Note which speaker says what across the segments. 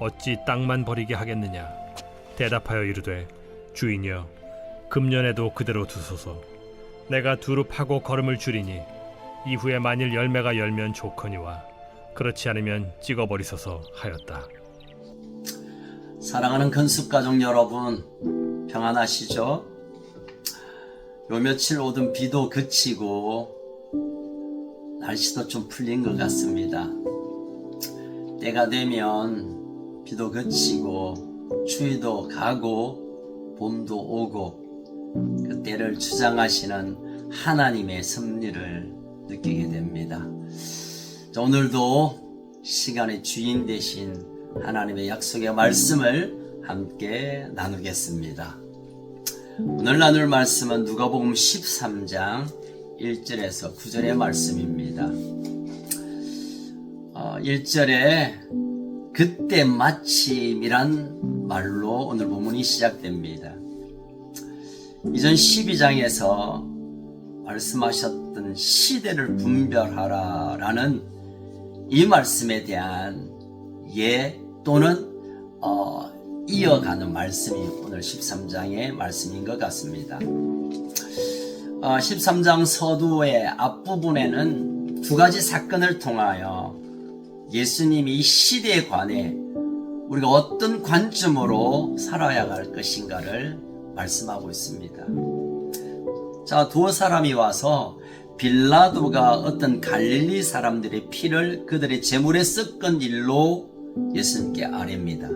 Speaker 1: 어찌 땅만 버리게 하겠느냐 대답하여 이르되 주인이여 금년에도 그대로 두소서 내가 두루 파고 걸음을 줄이니 이후에 만일 열매가 열면 좋거니와 그렇지 않으면 찍어버리소서 하였다.
Speaker 2: 사랑하는 건숙가족 여러분, 평안하시죠? 요 며칠 오던 비도 그치고, 날씨도 좀 풀린 것 같습니다. 때가 되면 비도 그치고, 추위도 가고, 봄도 오고, 그 때를 주장하시는 하나님의 섭리를 느끼게 됩니다. 자, 오늘도 시간의 주인 되신 하나님의 약속의 말씀을 함께 나누겠습니다. 오늘 나눌 말씀은 누가복음 13장 1절에서 9절의 말씀입니다. 어, 1절에 그때 마침이란 말로 오늘 본문이 시작됩니다. 이전 12장에서 말씀하셨던 시대를 분별하라 라는 이 말씀에 대한 예 또는 어, 이어가는 말씀이 오늘 13장의 말씀인 것 같습니다. 어, 13장 서두의 앞부분에는 두 가지 사건을 통하여 예수님이 이 시대에 관해 우리가 어떤 관점으로 살아야 할 것인가를 말씀하고 있습니다. 자, 두 사람이 와서 빌라도가 어떤 갈릴리 사람들의 피를 그들의 제물에 섞은 일로 예수님께 아뢰입니다.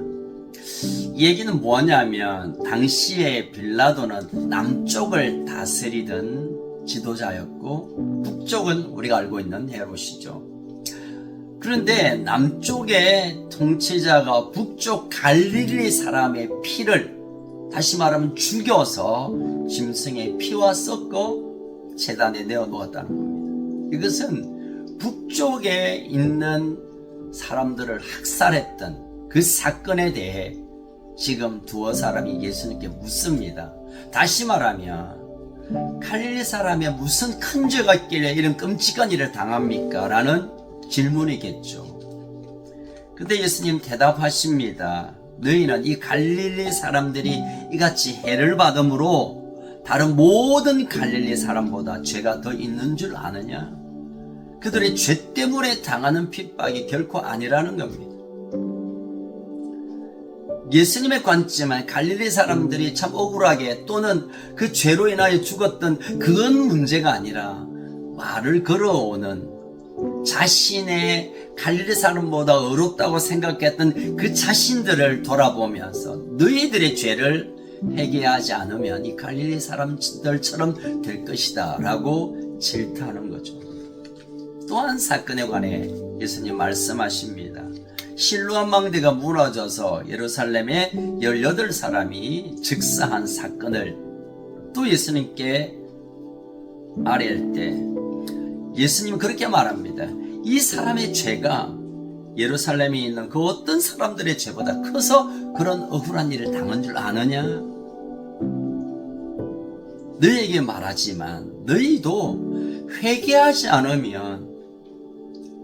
Speaker 2: 이 얘기는 뭐냐면 당시에 빌라도는 남쪽을 다스리던 지도자였고 북쪽은 우리가 알고 있는 헤롯이죠. 그런데 남쪽의 통치자가 북쪽 갈릴리 사람의 피를 다시 말하면 죽여서 짐승의 피와 섞어 재단에 내어 놓았다는 겁니다. 이것은 북쪽에 있는 사람들을 학살했던 그 사건에 대해 지금 두어 사람이 예수님께 묻습니다. 다시 말하면 갈릴리 사람의 무슨 큰 죄가 있길래 이런 끔찍한 일을 당합니까? 라는 질문이겠죠. 근데 예수님 대답하십니다. 너희는 이 갈릴리 사람들이 이같이 해를 받음으로 다른 모든 갈릴리 사람보다 죄가 더 있는 줄 아느냐? 그들의 죄 때문에 당하는 핍박이 결코 아니라는 겁니다. 예수님의 관점은 갈릴리 사람들이 참 억울하게 또는 그 죄로 인하여 죽었던 그건 문제가 아니라 말을 걸어오는 자신의 갈릴리 사람보다 어렵다고 생각했던 그 자신들을 돌아보면서 너희들의 죄를 회개하지 않으면 이 갈릴리 사람들처럼 될 것이다 라고 질타하는 거죠. 또한 사건에 관해 예수님 말씀하십니다. 실로암 망대가 무너져서 예루살렘에 18사람이 즉사한 사건을 또 예수님께 아뢰할 때 예수님은 그렇게 말합니다. 이 사람의 죄가 예루살렘에 있는 그 어떤 사람들의 죄보다 커서 그런 억울한 일을 당한 줄 아느냐? 너희에게 말하지만 너희도 회개하지 않으면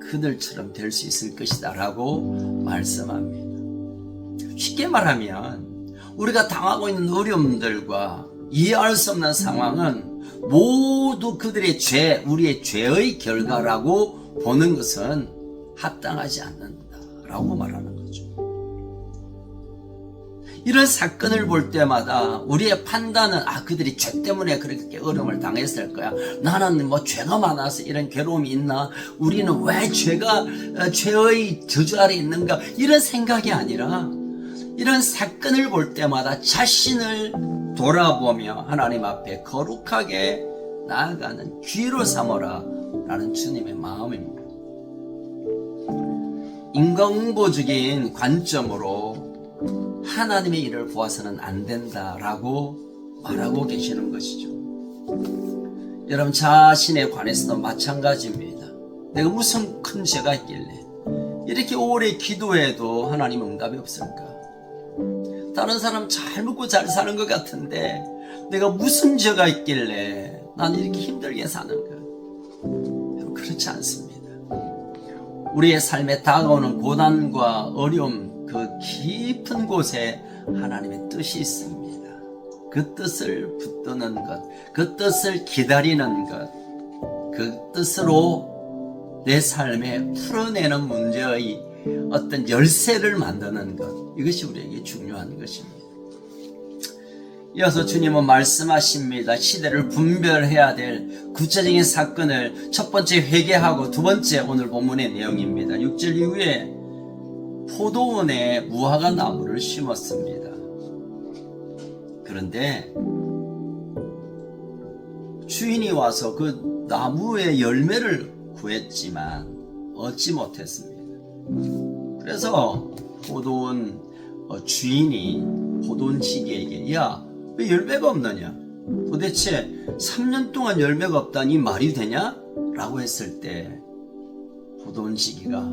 Speaker 2: 그들처럼 될 수 있을 것이다 라고 말씀합니다. 쉽게 말하면 우리가 당하고 있는 어려움들과 이해할 수 없는 상황은 모두 그들의 죄, 우리의 죄의 결과라고 보는 것은 합당하지 않는다라고 말하는 거죠. 이런 사건을 볼 때마다 우리의 판단은 아 그들이 죄 때문에 그렇게 어려움을 당했을 거야. 나는 뭐 죄가 많아서 이런 괴로움이 있나? 우리는 왜 죄가 어, 죄의 저주 아래 있는가? 이런 생각이 아니라 이런 사건을 볼 때마다 자신을 돌아보며 하나님 앞에 거룩하게 나아가는 귀로 삼어라 라는 주님의 마음입니다. 인공보적인 관점으로 하나님의 일을 보아서는 안 된다라고 말하고 계시는 것이죠. 여러분 자신에 관해서도 마찬가지입니다. 내가 무슨 큰 죄가 있길래 이렇게 오래 기도해도 하나님 응답이 없을까? 다른 사람 잘 먹고 잘 사는 것 같은데 내가 무슨 죄가 있길래 난 이렇게 힘들게 사는가? 그렇지 않습니다. 우리의 삶에 다가오는 고난과 어려움 그 깊은 곳에 하나님의 뜻이 있습니다. 그 뜻을 붙드는 것, 그 뜻을 기다리는 것, 그 뜻으로 내 삶에 풀어내는 문제의 어떤 열쇠를 만드는 것, 이것이 우리에게 중요한 것입니다. 이어서 주님은 말씀하십니다. 시대를 분별해야 될 구체적인 사건을 첫 번째 회개하고 두 번째 오늘 본문의 내용입니다. 6절 이후에 포도원에 무화과 나무를 심었습니다. 그런데 주인이 와서 그 나무의 열매를 구했지만 얻지 못했습니다. 그래서 포도원 어, 주인이 포도원지기에게 야, 왜 열매가 없느냐? 도대체 3년 동안 열매가 없다니 말이 되냐? 라고 했을 때 포도원지기가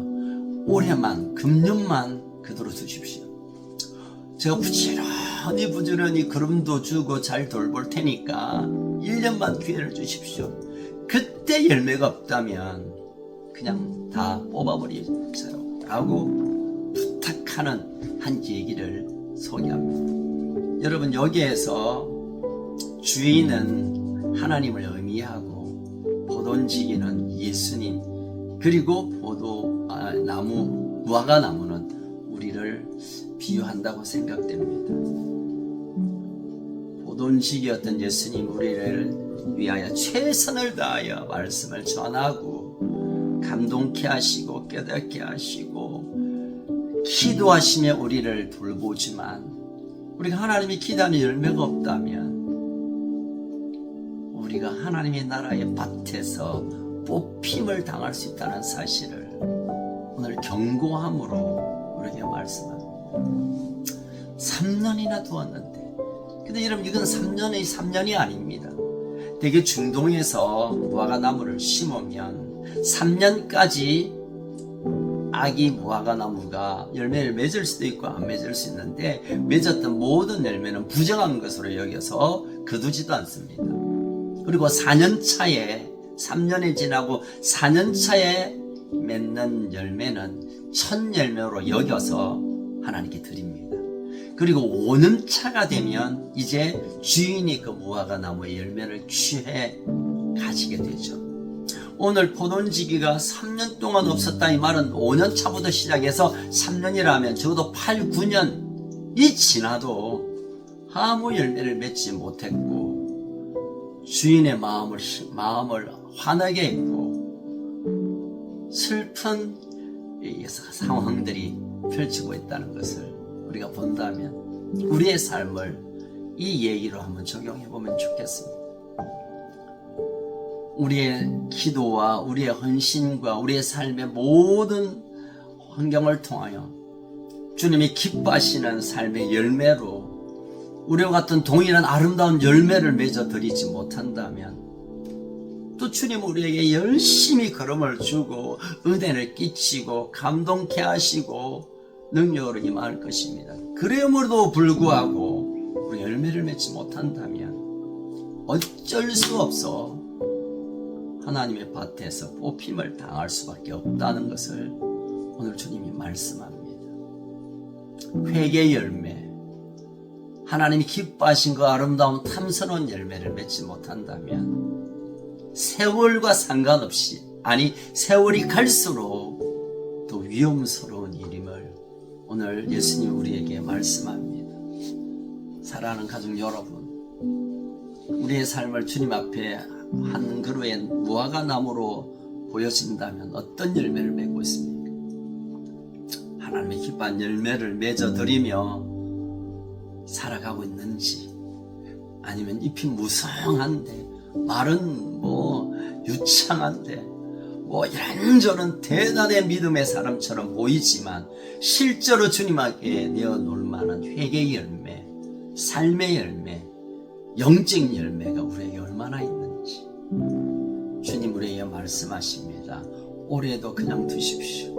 Speaker 2: 올해만 금년만 그대로 주십시오. 제가 부지런히 부지런히 그름도 주고 잘 돌볼 테니까 1년만 기회를 주십시오. 그때 열매가 없다면 그냥 다 뽑아버리세요. 라고 부탁하는 한 얘기를 소개합니다. 여러분 여기에서 주인은 하나님을 의미하고 포도지기는 예수님 그리고 포도 아, 나무 무화과 나무는 우리를 비유한다고 생각됩니다. 포도지기였던 예수님 우리를 위하여 최선을 다하여 말씀을 전하고 감동케 하시고 깨닫게 하시고 기도하시며 우리를 돌보지만 우리가 하나님이 기도하는 열매가 없다면 우리가 하나님의 나라의 밭에서 뽑힘을 당할 수 있다는 사실을 오늘 경고함으로 우리에게 말씀합니다. 3년이나 두었는데 근데 여러분 이건 3년이 3년이 아닙니다. 대개 중동에서 무화과 나무를 심으면 3년까지 아기 무화과 나무가 열매를 맺을 수도 있고 안 맺을 수 있는데 맺었던 모든 열매는 부정한 것으로 여겨서 거두지도 않습니다. 그리고 4년 차에 3년이 지나고 4년 차에 맺는 열매는 첫 열매로 여겨서 하나님께 드립니다. 그리고 5년 차가 되면 이제 주인이 그 무화과 나무의 열매를 취해 가지게 되죠. 오늘 포도지기가 3년 동안 없었다 이 말은 5년 차부터 시작해서 3년이라면 적어도 8, 9년이 지나도 아무 열매를 맺지 못했고 주인의 마음을 마음을 화나게 했고 슬픈 이 상황들이 펼치고 있다는 것을 우리가 본다면 우리의 삶을 이 얘기로 한번 적용해 보면 좋겠습니다. 우리의 기도와 우리의 헌신과 우리의 삶의 모든 환경을 통하여 주님이 기뻐하시는 삶의 열매로 우리와 같은 동일한 아름다운 열매를 맺어 드리지 못한다면 또 주님 우리에게 열심히 걸음을 주고 은혜를 끼치고 감동케 하시고 능력으로 임할 것입니다. 그럼에도 불구하고 우리 열매를 맺지 못한다면 어쩔 수 없어 하나님의 밭에서 뽑힘을 당할 수밖에 없다는 것을 오늘 주님이 말씀합니다. 회개 열매, 하나님이 기뻐하신 그 아름다운 탐스러운 열매를 맺지 못한다면 세월과 상관없이 아니 세월이 갈수록 더 위험스러운 일임을 오늘 예수님 우리에게 말씀합니다. 사랑하는 가족 여러분, 우리의 삶을 주님 앞에 한 그루의 무화과 나무로 보여진다면 어떤 열매를 맺고 있습니까? 하나님의 기뻐한 열매를 맺어 드리며 살아가고 있는지, 아니면 잎이 무성한데, 말은 뭐 유창한데, 뭐 이런저런 대단한 믿음의 사람처럼 보이지만 실제로 주님 앞에 내어놓을 만한 회개의 열매, 삶의 열매, 영적 열매가 우리에게 주님 우리에게 말씀하십니다. 올해도 그냥 두십시오.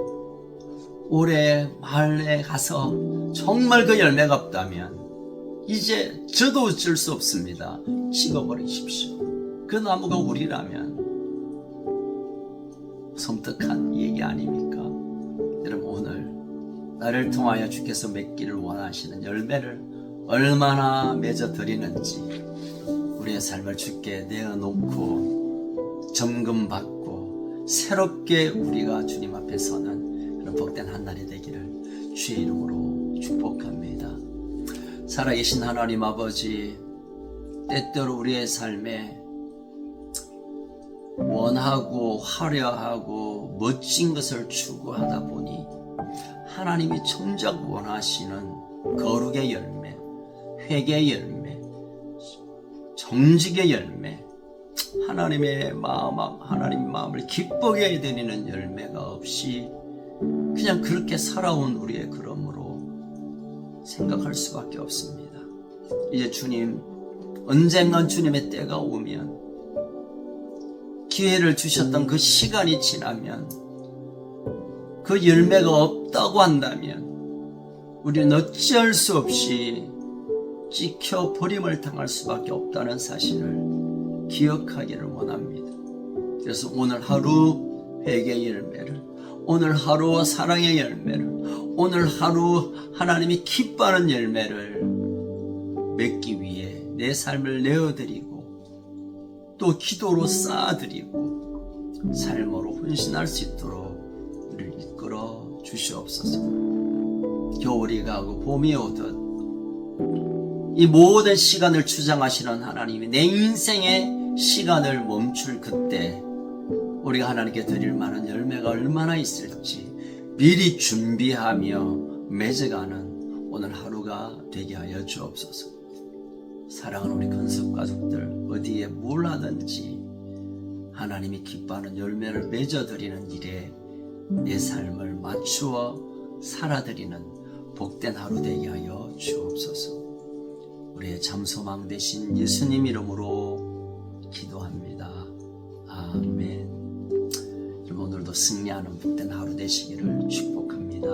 Speaker 2: 올해 마을에 가서 정말 그 열매가 없다면 이제 저도 어쩔 수 없습니다. 찍어버리십시오. 그 나무가 우리라면 섬뜩한 얘기 아닙니까? 여러분 오늘 나를 통하여 주께서 맺기를 원하시는 열매를 얼마나 맺어 드리는지 우리의 삶을 주께 내어놓고 점검받고 새롭게 우리가 주님 앞에 서는 그런 복된 한 날이 되기를 주의 이름으로 축복합니다. 살아계신 하나님 아버지 때때로 우리의 삶에 원하고 화려하고 멋진 것을 추구하다 보니 하나님이 정작 원하시는 거룩의 열매, 회개의 열매, 정직의 열매, 하나님의 마음, 하나님 마음을 기쁘게 해드리는 열매가 없이 그냥 그렇게 살아온 우리의 그러므로 생각할 수밖에 없습니다. 이제 주님, 언젠간 주님의 때가 오면 기회를 주셨던 그 시간이 지나면 그 열매가 없다고 한다면 우리는 어찌할 수 없이 찍혀 버림을 당할 수밖에 없다는 사실을 기억하기를 원합니다. 그래서 오늘 하루 회개의 열매를 오늘 하루 사랑의 열매를 오늘 하루 하나님이 기뻐하는 열매를 맺기 위해 내 삶을 내어드리고 또 기도로 쌓아드리고 삶으로 헌신할 수 있도록 우리를 이끌어 주시옵소서. 겨울이 가고 봄이 오듯 이 모든 시간을 주장하시는 하나님이 내 인생의 시간을 멈출 그때 우리가 하나님께 드릴 만한 열매가 얼마나 있을지 미리 준비하며 맺어가는 오늘 하루가 되게 하여 주옵소서. 사랑하는 우리 건석 가족들 어디에 뭘 하든지 하나님이 기뻐하는 열매를 맺어드리는 일에 내 삶을 맞추어 살아드리는 복된 하루 되게 하여 주옵소서. 우리의 잠소망 되신 예수님 이름으로 기도합니다. 아멘. 오늘도 승리하는 복된 하루 되시기를 축복합니다.